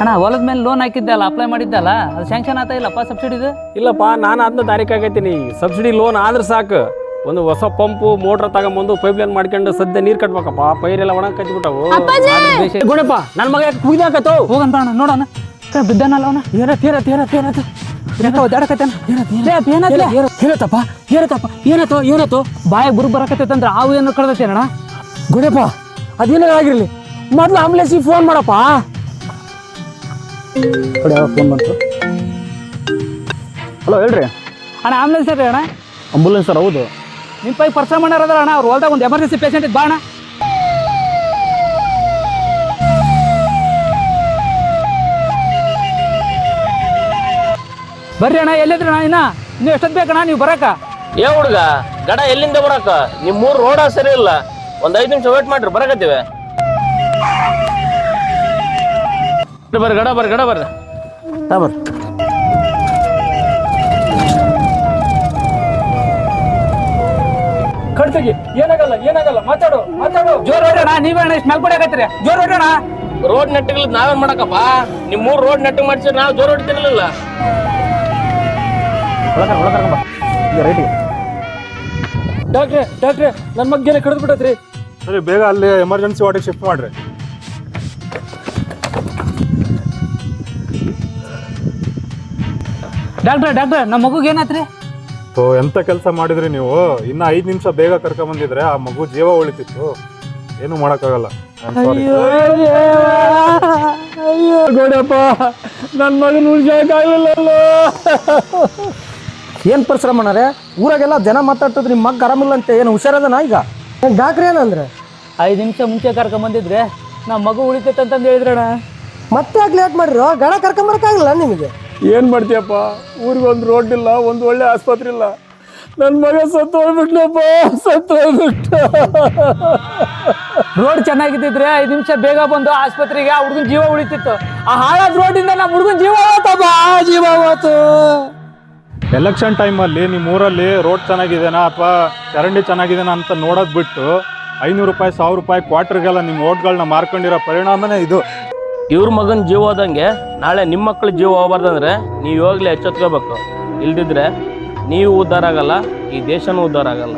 ಅಣ್ಣ ಹೊಲದ ಮೇಲೆ ಲೋನ್ ಹಾಕಿದ್ದಲ್ಲ ಅಪ್ಲೈ ಮಾಡಿದ್ದಲ್ಲ ಅದು ಸ್ಯಾಂಕ್ಷನ್ ಆತ ಇಲ್ಲಪ್ಪ ಸಬ್ಸಿಡಿದು ಇಲ್ಲಪ್ಪ ನಾನು ಅದನ್ನ ತಾರೀಕು ಆಗೈತೀನಿ. ಸಬ್ಸಿಡಿ ಲೋನ್ ಆದ್ರೆ ಸಾಕು. ಒಂದು ಹೊಸ ಪಂಪು ಮೋಟ್ರ್ ತಗೊಂಬಂದು ಪೈಪ್ ಲೈನ್ ಮಾಡ್ಕೊಂಡು ಸದ್ಯ ನೀರು ಕಟ್ಬೇಕಪ್ಪ. ಪೈರೆಲ್ಲ ಒಣ ಕಚ್ಬಿಟ್ಟವು. ಗುಣಪ್ಪ ನನ್ನ ಮಗ ಯಾಕೆ ಕುಗ್ದಾಕತ್ತೋ ಹೋಗಂತ ಅಣ್ಣ ನೋಡೋಣ. ಬಿದ್ದಾನಲ್ಲ ಅವನ? ಏನತ್ ಏನತ್ ಏನತ್ ಏನತ್ ಒದ್ದಾಡಕತ್ತಾನ ಏನತ್ತಪ್ಪ ಏನತ್ತಪ್ಪ ಏನತ್ತೋ ಏನತ್ತೋ ಬಾಯಾಗ ಬುರು ಬರಕತ್ತೈತಂದ್ರ ಆವು ಏನು ಕಳ್ದೈತಿ ಅಣ್ಣ ಗುಣಪ್ಪ ಅದೇನೇ ಆಗಿರಲಿ. ಮೊದ್ಲು ಆಂಬುಲೆನ್ಸಿಗೆ ಫೋನ್ ಮಾಡಪ್ಪ. ಕಡೆ ಫೋನ್ ಬಂತು? ಹಲೋ ಹೇಳ್ರಿ. ಅಣ್ಣ ಆಂಬುಲೆನ್ಸ್ ರೀ ಅಣ್ಣ. ಆಂಬುಲೆನ್ಸ್ ಸರ್ ಹೌದು. ನಿಮ್ಮ ಪೈ ಪರ್ಸ ಮಾಡ್ಯಾರದ್ರ ಅಣ್ಣ ಅವ್ರು ಹೊಲ್ದಾಗ ಒಂದು ಎಮರ್ಜೆನ್ಸಿ ಪೇಷಂಟ್ ಇದ್ದ ಬಾ ಅಣ್ಣ. ಬರ್ರಿ ಅಣ್ಣ ಎಲ್ಲಿದ್ರಿ ಅಣ್ಣ ಇನ್ನ? ನೀವು ಎಷ್ಟೊತ್ತು ಬೇಕಣ್ಣ ನೀವು ಬರಕ? ಏ ಹುಡುಗ ಗಡ ಎಲ್ಲಿಂದ ಬರಕ? ನಿಮ್ಮ ಮೂರ್ ರೋಡ ಸರಿ ಇಲ್ಲ. ಒಂದು ಐದು ನಿಮಿಷ ವೇಟ್ ಮಾಡ್ರಿ ಬರಕತ್ತೀವಿ. ಬರ್ರಿ ಗಡ ಬರ್ರಿ ಗಡ ಬರ್ರಿ ತಾ ಬರ್ರಿ ಕಡ್ತಗಿ ಏನಾಗಲ್ಲ ಏನಾಗಲ್ಲ ಮಾತಾಡು ಮಾತಾಡು. ಜೋರ್ ಹೊಡ್ರಿ ಅಣ್ಣ ನೀವೇ ಅಣ್ಣ ಇಷ್ಟು ಮೇಲ್ಕೊಡಕತ್ತೀರಿ? ಜೋರ್ ಹೊಡ್ರಿ ರೋಡ್ ನೆಟ್ಟಿಗ್ಲದ್ ನಾವೇನ್ ಮಾಡಕಪ್ಪ? ನಿಮ್ ಮೂರ್ ರೋಡ್ ನೆಟ್ಟು ಮಾಡಿಸಿ ನಾವು ಜೋರ್ ಹೊಡಿತಿರ್ಲಿಲ್ಲ. ಡಾಕ್ಟ್ರೆ ಡಾಕ್ಟ್ರೆ ನನ್ನ ಮಗ್ಗೆನೆ ಕಡ್ದು ಬಿಟ್ಟತ್ರಿ. ಸರಿ ಬೇಗ ಅಲ್ಲಿ ಎಮರ್ಜೆನ್ಸಿ ವಾರ್ಡಿಗೆ ಶಿಫ್ಟ್ ಮಾಡ್ರಿ. ಡಾಕ್ಟ್ರೆ ಡಾಕ್ಟ್ರ ನಮ್ಮ ಮಗುಗೆ ಏನಾತ್ರಿ? ಸೊ ಎಂತ ಕೆಲಸ ಮಾಡಿದ್ರಿ ನೀವು? ಇನ್ನ ಐದ್ ನಿಮಿಷ ಬೇಗ ಕರ್ಕೊಂಡ್ ಬಂದಿದ್ರೆ ಆ ಮಗು ಜೀವ ಉಳಿತಿತ್ತು. ಏನು ಮಾಡಕ್ಕಾಗಲ್ಲ. ಏನ್ sorry. ಅಯ್ಯೋ ಗೋಡಪ್ಪ ನನ್ನ ಮಗನ ಉಳಿಸಕ್ಕಾಗಲಿಲ್ಲ ಏನು ಪರಿಶ್ರಮ ಅಣ್ಣಾರೆ? ಊರಾಗೆಲ್ಲ ಜನ ಮಾತಾಡ್ತದ್ರಿ ನಿಮ್ಮ ಮಗ್ ಆರಾಮಿಲ್ಲ ಅಂತ ಏನು ಹುಷಾರದನ ಈಗ? ಡಾಕ್ಟ್ರ್ ಏನಂದ್ರೆ ಐದು ನಿಮಿಷ ಮುಂಚೆ ಕರ್ಕೊಂಬಂದಿದ್ರೆ ನಮ್ಮ ಮಗು ಉಳಿತೈತೆ ಅಂತಂದು ಹೇಳಿದ್ರಣ ಮತ್ತೆ ಯಾಕೆ ಲೇಟ್ ಮಾಡಿರೋ? ಗಣ ಕರ್ಕೊಂಬರಕ್ಕಾಗಲ್ಲ ನಿಮಗೆ? ಏನ್ ಮಾಡ್ತೀಯಪ್ಪ? ಊರಿಗೆ ಒಂದು ರೋಡ್ ಇಲ್ಲ ಒಂದು ಒಳ್ಳೆ ಆಸ್ಪತ್ರೆ ಇಲ್ಲ. ನನ್ನ ಮಗ ಸತ್ತು ಹೋಗ್ಬಿಟ್ನಪ್ಪ ಸತ್ತು ಹೋಗ್ಬಿಟ್ಟ. ರೋಡ್ ಚೆನ್ನಾಗಿದ್ದಿದ್ರೆ ಐದು ನಿಮಿಷ ಬೇಗ ಬಂದು ಆಸ್ಪತ್ರೆಗೆ ಆ ಹುಡುಗನ ಜೀವ ಉಳಿತಿತ್ತು. ಆ ಹಾಳಾದ ರೋಡಿಂದ ನಮ್ಮ ಹುಡುಗನ ಜೀವ ಹೋತಪ್ಪ. ಜೀವ ಹೋತು. ಎಲೆಕ್ಷನ್ ಟೈಮಲ್ಲಿ ನಿಮ್ಮ ಊರಲ್ಲಿ ರೋಡ್ ಚೆನ್ನಾಗಿದೆನಾ ಅಥವಾ ಚರಂಡಿ ಚೆನ್ನಾಗಿದೆನಾ ಅಂತ ನೋಡೋದ್ ಬಿಟ್ಟು ಐನೂರು ರೂಪಾಯಿ ಸಾವಿರ ರೂಪಾಯಿ ಕ್ವಾರ್ಟರ್ಗೆಲ್ಲ ನಿಮ್ಮ ಓಟ್ಗಳನ್ನ ಮಾರ್ಕೊಂಡಿರೋ ಪರಿಣಾಮನೇ ಇದು. ಇವ್ರ ಮಗನ್ ಜೀವ ಹೋದಂಗೆ ನಾಳೆ ನಿಮ್ಮ ಮಕ್ಳ ಜೀವ ಹೋಗ್ಬಾರ್ದಂದ್ರೆ ನೀವು ಇವಾಗಲೇ ಎಚ್ಚೆತ್ಕೋಬೇಕು. ಇಲ್ದಿದ್ರೆ ನೀವು ಉದ್ಧಾರ ಆಗಲ್ಲ, ಈ ದೇಶನೂ ಉದ್ಧಾರ ಆಗಲ್ಲ.